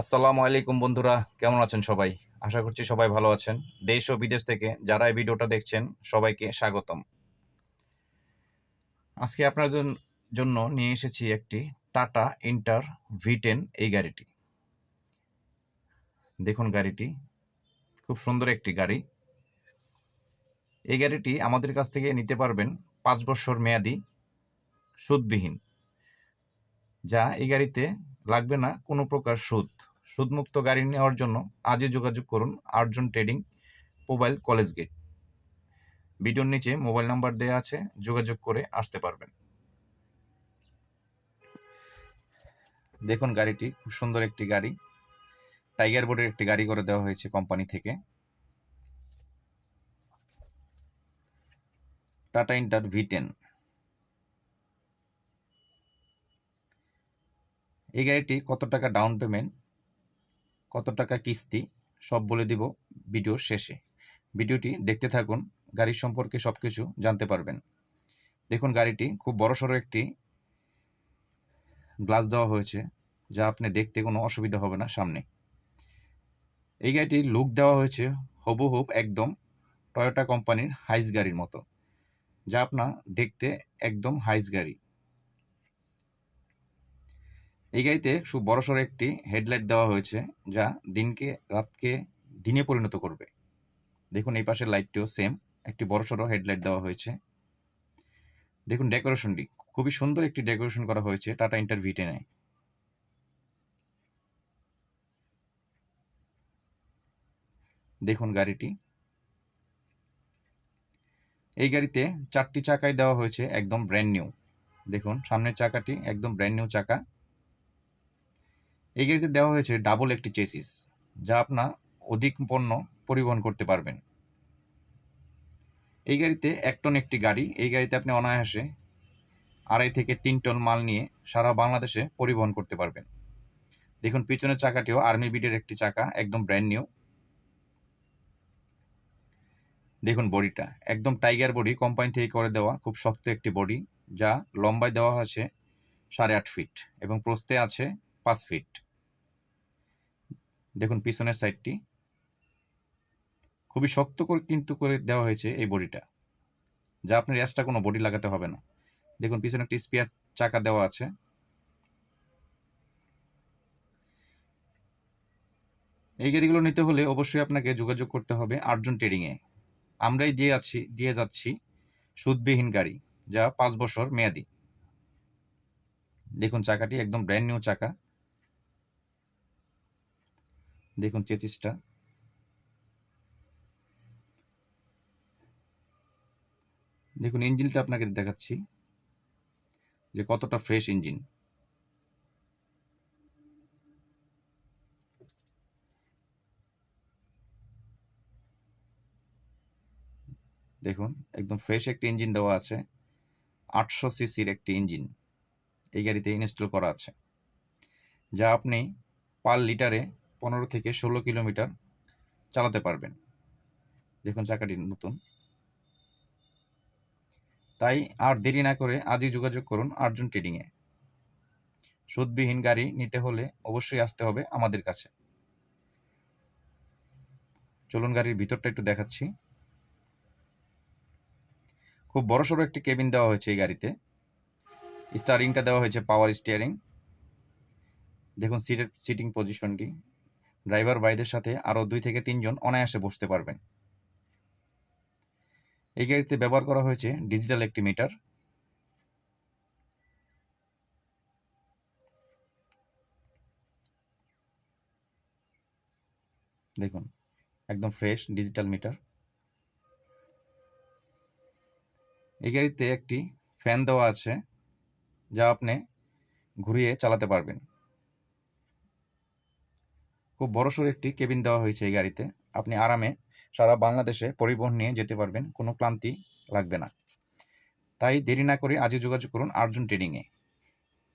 আসসালামু আলাইকুম বন্ধুরা, কেমন আছেন সবাই? আশা করছি সবাই ভালো আছেন। দেশ ও বিদেশ থেকে যারা এই ভিডিওটা দেখছেন, সবাইকে স্বাগতম। আজকে আপনার জন্য নিয়ে এসেছি একটি টাটা ইন্টার ভিটেন এই গাড়িটি। দেখুন গাড়িটি, খুব সুন্দর একটি গাড়ি। এই গাড়িটি আমাদের কাছ থেকে নিতে পারবেন পাঁচ বছর মেয়াদি সুদবিহীন, যা এই গাড়িতে লাগবে না, কোনো প্রকার সুদ। সুদমুক্ত গাড়ি নেওয়ার জন্য আজই যোগাযোগ করুন Arjan trading mobile college gate. ভিডিওর নিচে মোবাইল নাম্বার দেওয়া আছে, যোগাযোগ করে আসতে পারবেন। দেখুন গাড়িটি, খুব সুন্দর একটি গাড়ি। টাইগার বোর্ডের একটি গাড়ি করে দেওয়া হয়েছে কোম্পানি থেকে। Tata Intra V ten. এই গাড়িটি কত টাকা ডাউন পেমেন্ট কত টাকা কিস্তি, সব বলে দিব ভিডিওর শেষে। ভিডিওটি দেখতে থাকুন গাড়ির সম্পর্কে সব কিছু জানতে পারবেন। দেখুন, গাড়িটি খুব বড়সড় একটি গ্লাস দেওয়া হয়েছে, যা আপনি দেখতে কোনো অসুবিধা হবে না সামনে। এই গাড়িটির লুক দেওয়া হয়েছে হবুহুব একদম টয়োটা কোম্পানির হাইস গাড়ির মতো, যা আপনার দেখতে একদম হাইস গাড়ি। এই গাড়িতে খুব বড়সড় একটি হেডলাইট দেওয়া হয়েছে, যা দিনকে, রাতকে, দিনে পরিণত করবে। দেখুন এই পাশের লাইটটিও সেম একটি বড়সড় হেডলাইট দেওয়া হয়েছে। দেখুন ডেকোরেশনটি, খুবই সুন্দর একটি ডেকোরেশন করা হয়েছে টাটা ইন্টার ভিটেনে দেখুন গাড়িটি। এই গাড়িতে চারটি চাকাই দেওয়া হয়েছে, একদম ব্র্যান্ড নিউ দেখুন, সামনের চাকাটি একদম ব্র্যান্ড নিউ চাকা। এই গাড়িতে দেওয়া হয়েছে ডাবল একটি চেসিস যা আপনার অধিক পণ্য পরিবহন করতে পারবেন। এই গাড়িতে এক টন একটি গাড়ি, এই গাড়িতে আপনি অনায়াসে আড়াই থেকে তিন টন মাল নিয়ে সারা বাংলাদেশে পরিবহন করতে পারবেন। দেখুন, পিছনের চাকাটিও আর্মি বিডের একটি চাকা, একদম ব্র্যান্ড নিউ দেখুন বডিটা, একদম টাইগার বডি কোম্পানি থেকে করে দেওয়া, খুব শক্ত একটি বডি যা লম্বায় দেওয়া হয়েছে সাড়ে আট ফিট এবং প্রস্তে আছে পাঁচ ফিট দেখুন, পিছনের সাইডটি। খুবই শক্ত করে কিন্তু করে দেওয়া হয়েছে এই বডিটা, যা আপনার এক্সট্রা কোনো বডি লাগাতে হবে না। দেখুন, পিছনে একটি স্পিয়ার চাকা দেওয়া আছে। এই গাড়িগুলো নিতে হলে অবশ্যই আপনাকে যোগাযোগ করতে হবে আটজন ট্রেডিংয়ে আমরাই দিয়ে আছি, দিয়ে যাচ্ছি সুদবিহীন গাড়ি, যা পাঁচ বছর মেয়াদি। দেখুন, চাকাটি একদম ব্র্যান্ড নিউ চাকা। দেখুন চেচিসটা দেখুন ইঞ্জিনটা আপনাকে দেখাচ্ছি, যে কতটা ফ্রেশ ইঞ্জিন। দেখুন, একদম ফ্রেশ একটি ইঞ্জিন দেওয়া আছে, আটশো সিসির একটি ইঞ্জিন এই গাড়িতে ইনস্টল করা আছে। যা আপনি পার লিটারে পনেরো থেকে ষোলো কিলোমিটার চালাতে পারবেন। দেখুন চাকাটি নতুন। তাই আর দেরি না করে আজই যোগাযোগ করুন আর্জুন ট্রেডিংয়ে। সুদবিহীন গাড়ি নিতে হলে অবশ্যই আসতে হবে আমাদের কাছে। চলুন গাড়ির ভিতরটা একটু দেখাচ্ছি। খুব বড় বড়সড় একটি কেবিন দেওয়া হয়েছে এই গাড়িতে। স্টারিংটা দেওয়া হয়েছে পাওয়ার স্টিয়ারিং। দেখুন সিটের, সিটিং পজিশনটি। ড্রাইভার ভাইদের সাথে আরও দুই থেকে তিনজন অনায়াসে বসতে পারবেন। এই গাড়িতে ব্যবহার করা হয়েছে ডিজিটাল একটি মিটার। দেখুন, একদম ফ্রেশ ডিজিটাল মিটার। এই গাড়িতে একটি ফ্যান দেওয়া আছে, যা আপনি ঘুরিয়ে চালাতে পারবেন। খুব বড়সড় একটি কেবিন দেওয়া হয়েছে এই গাড়িতে। আপনি আরামে সারা বাংলাদেশে পরিবহন নিয়ে যেতে পারবেন, কোনো ক্লান্তি লাগবে না। তাই দেরি না করে আজই যোগাযোগ করুন আর্জুন ট্রেডিংয়ে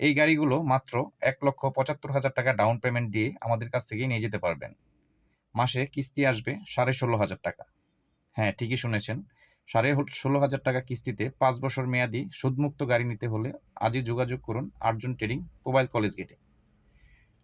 এই গাড়িগুলো মাত্র এক লক্ষ পঁচাত্তর হাজার টাকা ডাউন পেমেন্ট দিয়ে আমাদের কাছ থেকে নিয়ে যেতে পারবেন। মাসে কিস্তি আসবে সাড়ে ষোলো হাজার টাকা। হ্যাঁ ঠিকই শুনেছেন। সাড়ে ষোলো হাজার টাকা কিস্তিতে পাঁচ বছর মেয়াদি সুদমুক্ত গাড়ি নিতে হলে আজই যোগাযোগ করুন আর্জুন ট্রেডিং মোবাইল কলেজ গেটে।